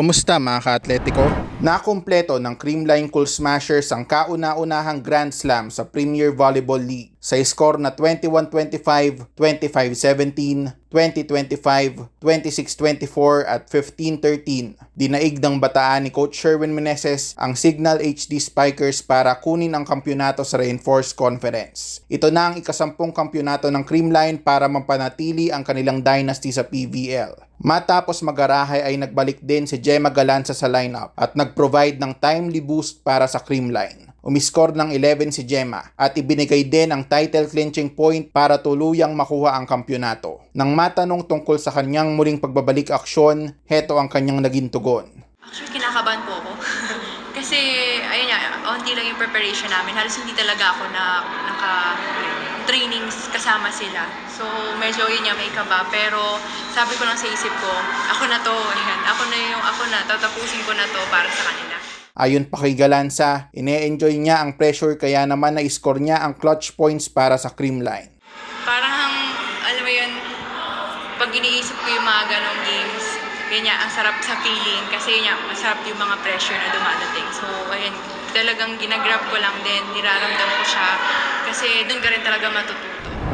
Kumusta mga ka-atletiko? Nakumpleto ng Creamline Cool Smashers ang kauna-unahang Grand Slam sa Premier Volleyball League sa score na 21-25, 25-17, 20-25, 26-24 at 15-13. Dinaig ng bataan ni Coach Sherwin Meneses ang Signal HD Spikers para kunin ang kampyonato sa Reinforced Conference. Ito na ang ikasampung kampyonato ng Creamline para mapanatili ang kanilang dynasty sa PVL. Matapos magarahay ay nagbalik din si Gemma Galanza sa lineup at nag-provide ng timely boost para sa Creamline. Umiscore ng 11 si Gemma at ibinigay din ang title clinching point para tuluyang makuha ang kampyonato. Nang matanong tungkol sa kanyang muling pagbabalik aksyon, heto ang kanyang naging tugon. Actually, kinakabahan po ako. Kasi, ayun nga, onti lang yung preparation namin. Halos hindi talaga ako na naka-trainings kasama sila. So, medyo yun nga, may kaba. Pero, sabi ko lang sa isip ko, ako na to, ayan, ako na yung, ako na, tatapusin ko na to para sa kanila. Ayon pa kay Galanza, ine-enjoy niya ang pressure kaya naman na-score niya ang clutch points para sa Creamline. Parang, alam mo yun, pag iniisip ko yung mga ganong games, ganyan, ang sarap sa feeling kasi yun, nga, masarap yung mga pressure na dumadating. So, ayun, talagang ginagrab ko lang din, niraramdam ko siya kasi doon ka rin talaga matututo.